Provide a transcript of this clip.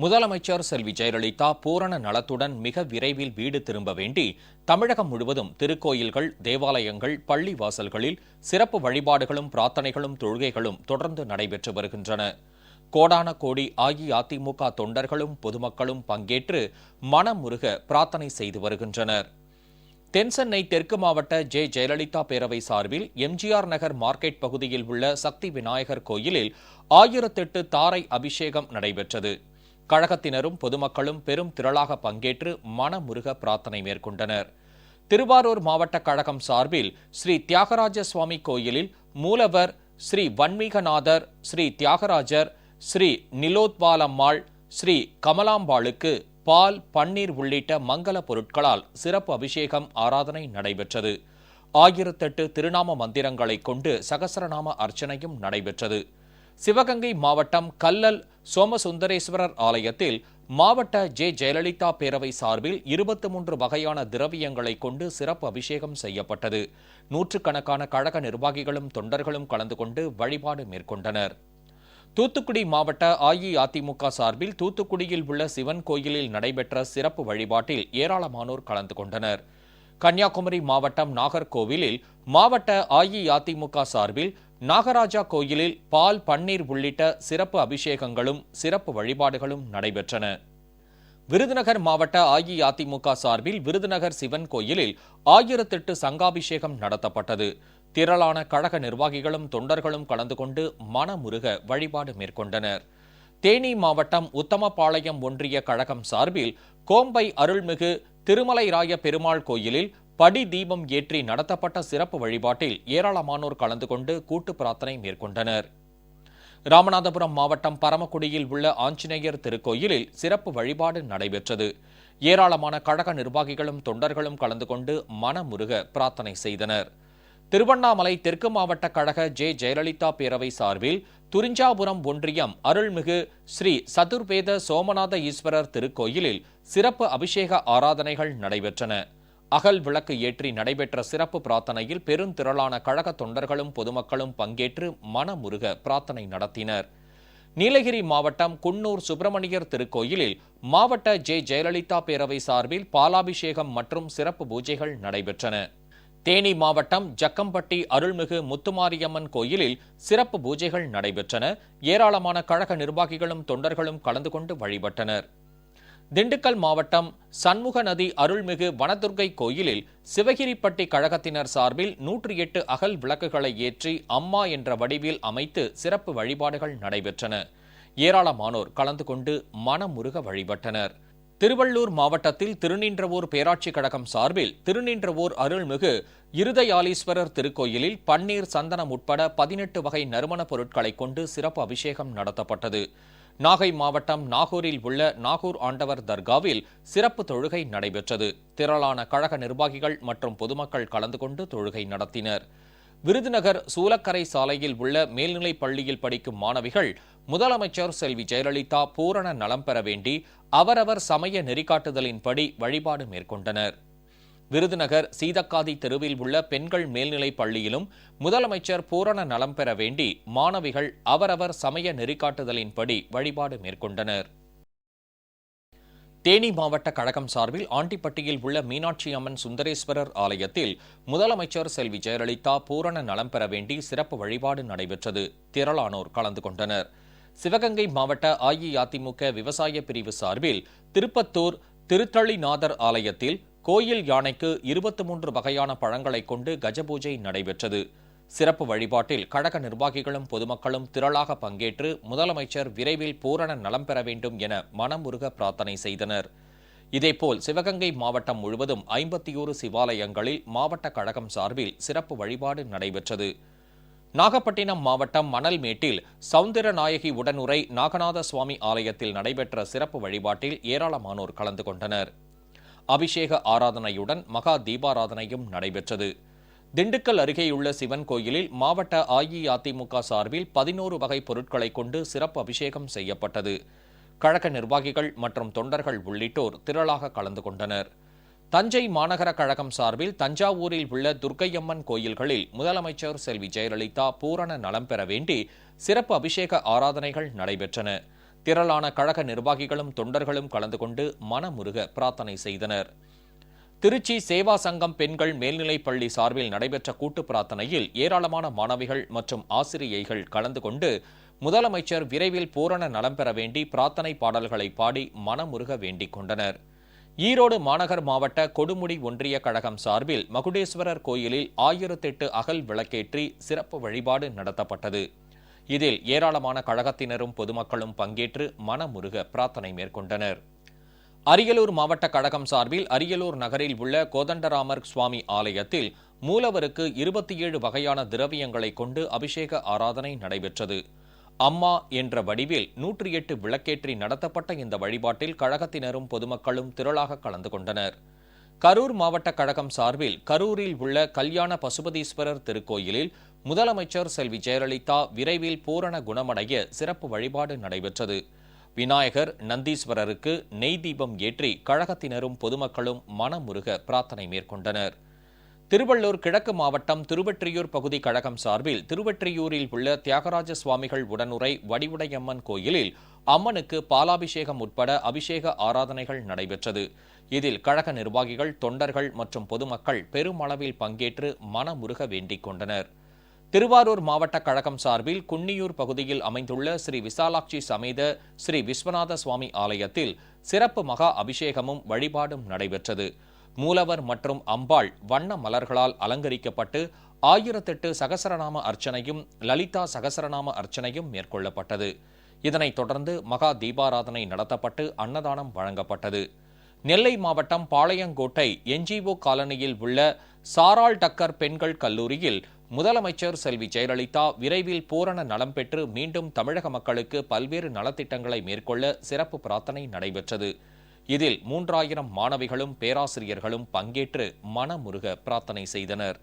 முதலமைச்சர் செல்வி ஜெயலலிதா பூரண நலத்துடன் மிக விரைவில் வீடு திரும்ப வேண்டி தமிழகம் முழுவதும் திருக்கோயில்கள் தேவாலயங்கள் பள்ளி வாசல்களில் சிறப்பு வழிபாடுகளும் பிரார்த்தனைகளும் தொழுகைகளும் தொடர்ந்து நடைபெற்று வருகின்றன. கோடான கோடி அஇஅதிமுக தொண்டர்களும் பொதுமக்களும் பங்கேற்று மனமுருக பிரார்த்தனை செய்து வருகின்றனர். தென்சென்னை தெற்கு மாவட்ட ஜே. ஜெயலலிதா பேரவை சார்பில் எம்ஜிஆர் நகர் மார்க்கெட் பகுதியில் உள்ள சக்தி விநாயகர் கோயிலில் ஆயிரத்தெட்டு தாரை அபிஷேகம் நடைபெற்றது. கழகத்தினரும் பொதுமக்களும் பெரும் திரளாக பங்கேற்று மனமுருக பிரார்த்தனை மேற்கொண்டனர். திருவாரூர் மாவட்ட கழகம் சார்பில் ஸ்ரீ தியாகராஜ சுவாமி கோயிலில் மூலவர் ஸ்ரீ வன்மீகநாதர் ஸ்ரீ தியாகராஜர் ஸ்ரீ நிலோத்பாலம்மாள் ஸ்ரீ கமலாம்பாளுக்கு பால் பன்னீர் உள்ளிட்ட மங்கள பொருட்களால் சிறப்பு அபிஷேகம் ஆராதனை நடைபெற்றது. ஆயிரத்தெட்டு திருநாம மந்திரங்களைக் கொண்டு சகசரநாம அர்ச்சனையும் நடைபெற்றது. சிவகங்கை மாவட்டம் கல்லல் சோமசுந்தரேஸ்வரர் ஆலயத்தில் மாவட்ட ஜே. ஜெயலலிதா பேரவை சார்பில் இருபத்தி மூன்று வகையான திரவியங்களை கொண்டு சிறப்பு அபிஷேகம் செய்யப்பட்டது. நூற்றுக்கணக்கான கழக நிர்வாகிகளும் தொண்டர்களும் கலந்து கொண்டு வழிபாடு மேற்கொண்டனர். தூத்துக்குடி மாவட்ட அஇஅதிமுக சார்பில் தூத்துக்குடியில் உள்ள சிவன் கோயிலில் நடைபெற்ற சிறப்பு வழிபாட்டில் ஏராளமானோர் கலந்து கொண்டனர். கன்னியாகுமரி மாவட்டம் நாகர்கோவிலில் மாவட்ட அஇஅதிமுக சார்பில் நாகராஜா கோயிலில் பால் பன்னீர் உள்ளிட்ட சிறப்பு அபிஷேகங்களும் சிறப்பு வழிபாடுகளும் நடைபெற்றன. விருதுநகர் மாவட்ட அஇஅதிமுக சார்பில் விருதுநகர் சிவன் கோயிலில் ஆயிரத்தெட்டு சங்காபிஷேகம் நடத்தப்பட்டது. திரளான கழக நிர்வாகிகளும் தொண்டர்களும் கலந்து கொண்டு மனமுருக வழிபாடு மேற்கொண்டனர். தேனி மாவட்டம் உத்தமபாளையம் ஒன்றிய கழகம் சார்பில் கோம்பை அருள்மிகு திருமலைராய பெருமாள் கோயிலில் படி தீபம் ஏற்றி நடத்தப்பட்ட சிறப்பு வழிபாட்டில் ஏராளமானோர் கலந்து கொண்டு கூட்டு பிரார்த்தனை மேற்கொண்டனர். ராமநாதபுரம் மாவட்டம் பரமக்குடியில் உள்ள ஆஞ்சநேயர் திருக்கோயிலில் சிறப்பு வழிபாடு நடைபெற்றது. ஏராளமான கழக நிர்வாகிகளும் தொண்டர்களும் கலந்து கொண்டு மனமுருக பிரார்த்தனை செய்தனர். திருவண்ணாமலை தெற்கு மாவட்ட கழக ஜே. ஜெயலலிதா பேரவை சார்பில் துரிஞ்சாபுரம் ஒன்றியம் அருள்மிகு ஸ்ரீ சதுர்வேத சோமநாத ஈஸ்வரர் திருக்கோயிலில் சிறப்பு அபிஷேக ஆராதனைகள் நடைபெற்றன. அகல் விளக்கு ஏற்றி நடைபெற்ற சிறப்பு பிரார்த்தனையில் பெருந்திரளான கழக தொண்டர்களும் பொதுமக்களும் பங்கேற்று மனமுருக பிரார்த்தனை நடத்தினர். நீலகிரி மாவட்டம் குன்னூர் சுப்பிரமணியர் திருக்கோயிலில் மாவட்ட ஜே. ஜெயலலிதா பேரவை சார்பில் பாலாபிஷேகம் மற்றும் சிறப்பு பூஜைகள் நடைபெற்றன. தேனி மாவட்டம் ஜக்கம்பட்டி அருள்மிகு முத்துமாரியம்மன் கோயிலில் சிறப்பு பூஜைகள் நடைபெற்றன. ஏராளமான கழக நிர்வாகிகளும் தொண்டர்களும் கலந்து கொண்டு வழிபட்டனர். திண்டுக்கல் மாவட்டம் சண்முக நதி அருள்மிகு வனதுர்க்கை கோயிலில் சிவகிரிப்பட்டி கழகத்தினர் சார்பில் நூற்றி எட்டு அகல் விளக்குகளை ஏற்றி அம்மா என்ற வடிவில் அமைத்து சிறப்பு வழிபாடுகள் நடைபெற்றன. ஏராளமானோர் கலந்து கொண்டு மனமுருக வழிபட்டனர். திருவள்ளூர் மாவட்டத்தில் திருநின்றவூர் பேராட்சி கழகம் சார்பில் திருநின்றவூர் அருள்மிகு இருதயாலீஸ்வரர் திருக்கோயிலில் பன்னீர் சந்தனம் உட்பட பதினெட்டு வகை நறுமணப் பொருட்களைக் கொண்டு சிறப்பு அபிஷேகம் நடத்தப்பட்டது. நாகை மாவட்டம் நாகூரில் உள்ள நாகூர் ஆண்டவர் தர்காவில் சிறப்பு தொழுகை நடைபெற்றது. திரளான கழக நிர்வாகிகள் மற்றும் பொதுமக்கள் கலந்து கொண்டு தொழுகை நடத்தினர். விருதுநகர் சூலக்கரை சாலையில் உள்ள மேல்நிலைப் பள்ளியில் படிக்கும் மாணவிகள் முதலமைச்சர் செல்வி ஜெயலலிதா பூரண நலம் பெற வேண்டி அவரவர் சமய நெறிகாட்டுதலின்படி வழிபாடு மேற்கொண்டனர். விருதுநகர் சீதக்காதி தெருவில் உள்ள பெண்கள் மேல்நிலைப் பள்ளியிலும் முதலமைச்சர் பூரண நலம் பெற வேண்டி மாணவிகள் அவரவர் சமய நெறிகாட்டுதலின்படி வழிபாடு மேற்கொண்டனர். தேனி மாவட்ட கழகம் சார்பில் ஆண்டிப்பட்டியில் உள்ள மீனாட்சி அம்மன் சுந்தரேஸ்வரர் ஆலயத்தில் முதலமைச்சர் செல்வி ஜெயலலிதா பூரண நலம் பெற வேண்டி சிறப்பு வழிபாடு நடைபெற்றது. திரளானோர் கலந்து கொண்டனர். சிவகங்கை மாவட்ட அஇஅதிமுக விவசாய பிரிவு சார்பில் திருப்பத்தூர் திருத்தளிநாதர் ஆலயத்தில் கோயில் யானைக்கு இருபத்தி மூன்று வகையான பழங்களைக் கொண்டு கஜபூஜை நடைபெற்றது. சிறப்பு வழிபாட்டில் கழக நிர்வாகிகளும் பொதுமக்களும் திரளாக பங்கேற்று முதலமைச்சர் விரைவில் பூரண நலம் பெற வேண்டும் என மனமுருக பிரார்த்தனை செய்தனர். இதேபோல் சிவகங்கை மாவட்டம் முழுவதும் ஐம்பத்தியோரு சிவாலயங்களில் மாவட்ட கழகம் சார்பில் சிறப்பு வழிபாடு நடைபெற்றது. நாகப்பட்டினம் மாவட்டம் மணல்மேட்டில் சவுந்தரநாயகி உடனுரை நாகநாத சுவாமி ஆலயத்தில் நடைபெற்ற சிறப்பு வழிபாட்டில் ஏராளமானோர் கலந்து கொண்டனர். அபிஷேக ஆராதனையுடன் மகா தீபாராதனையும் நடைபெற்றது. திண்டுக்கல் அருகேயுள்ள சிவன் கோயிலில் மாவட்ட அஇஅதிமுக சார்பில் பதினோரு வகை பொருட்களை கொண்டு சிறப்பு அபிஷேகம் செய்யப்பட்டது. கழக நிர்வாகிகள் மற்றும் தொண்டர்கள் உள்ளிட்டோர் திரளாக கலந்து கொண்டனர். தஞ்சை மாநகர கழகம் சார்பில் தஞ்சாவூரில் உள்ள துர்க்கையம்மன் கோயில்களில் முதலமைச்சர் செல்வி ஜெயலலிதா பூரண நலம் பெற வேண்டி சிறப்பு அபிஷேக ஆராதனைகள் நடைபெற்றன. திரளான கழக நிர்வாகிகளும் தொண்டர்களும் கலந்து கொண்டு மனமுருக பிரார்த்தனை செய்தனர். திருச்சி சேவா சங்கம் பெண்கள் மேல்நிலைப் பள்ளி சார்பில் நடைபெற்ற கூட்டு பிரார்த்தனையில் ஏராளமான மாணவிகள் மற்றும் ஆசிரியைகள் கலந்து கொண்டு முதலமைச்சர் விரைவில் பூரண நலம் பெற வேண்டி பிரார்த்தனை பாடல்களை பாடி மனமுருக வேண்டிக் கொண்டனர். ஈரோடு மாநகர் மாவட்ட கொடுமுடி ஒன்றிய கழகம் சார்பில் மகுடேஸ்வரர் கோயிலில் ஆயிரத்தெட்டு அகல் விளக்கேற்றி சிறப்பு வழிபாடு நடத்தப்பட்டது. இதில் ஏராளமான கழகத்தினரும் பொதுமக்களும் பங்கேற்று மனமுருக பிரார்த்தனை மேற்கொண்டனர். அரியலூர் மாவட்ட கழகம் சார்பில் அரியலூர் நகரில் உள்ள கோதண்டராமர் சுவாமி ஆலயத்தில் மூலவருக்கு இருபத்தி ஏழு வகையான திரவியங்களை கொண்டு அபிஷேக ஆராதனை நடைபெற்றது. அம்மா என்ற வடிவில் நூற்றி எட்டு விளக்கேற்றி நடத்தப்பட்ட இந்த வழிபாட்டில் கழகத்தினரும் பொதுமக்களும் திரளாக கலந்து கொண்டனர். கரூர் மாவட்ட கழகம் சார்பில் கரூரில் உள்ள கல்யாண பசுபதீஸ்வரர் திருக்கோயிலில் முதலமைச்சர் செல்வி ஜெயலலிதா விரைவில் பூரண குணமடைய சிறப்பு வழிபாடு நடைபெற்றது. விநாயகர் நந்தீஸ்வரருக்கு நெய் தீபம் ஏற்றி கழகத்தினரும் பொதுமக்களும் மனமுருக பிரார்த்தனை மேற்கொண்டனர். திருவள்ளூர் கிழக்கு மாவட்டம் திருவெற்றியூர் பகுதி கழகம் சார்பில் திருவெற்றியூரில் உள்ள தியாகராஜ சுவாமிகள் உடனுரை வடிவுடையம்மன் கோயிலில் அம்மனுக்கு பாலாபிஷேகம் உட்பட அபிஷேக ஆராதனைகள் நடைபெற்றது. இதில் கழக நிர்வாகிகள் தொண்டர்கள் மற்றும் பொதுமக்கள் பெருமளவில் பங்கேற்று மனமுருக வேண்டிக் கொண்டனர். திருவாரூர் மாவட்ட கழகம் சார்பில் குன்னியூர் பகுதியில் அமைந்துள்ள ஸ்ரீ விசாலாட்சி சமேத ஸ்ரீ விஸ்வநாத சுவாமி ஆலயத்தில் சிறப்பு மகா அபிஷேகமும் வழிபாடும் நடைபெற்றது. மூலவர் மற்றும் அம்பாள் வண்ண மலர்களால் அலங்கரிக்கப்பட்டு ஆயிரத்தெட்டு சகசரநாம அர்ச்சனையும் லலிதா சகசரநாம அர்ச்சனையும் மேற்கொள்ளப்பட்டது. இதனைத் தொடர்ந்து மகா தீபாராதனை நடத்தப்பட்டு அன்னதானம் வழங்கப்பட்டது. நெல்லை மாவட்டம் பாளையங்கோட்டை என்ஜிஓ காலனியில் உள்ள சாரால் டக்கர் பெண்கள் கல்லூரியில் முதலமைச்சர் செல்வி ஜெயலலிதா விரைவில் பூரண நலம் பெற்று மீண்டும் தமிழக மக்களுக்கு பல்வேறு நலத்திட்டங்களை மேற்கொள்ள சிறப்பு பிரார்த்தனை நடைபெற்றது. இதில் மூன்றாயிரம் மாணவிகளும் பேராசிரியர்களும் பங்கேற்று மனமுருக பிரார்த்தனை செய்தனர்.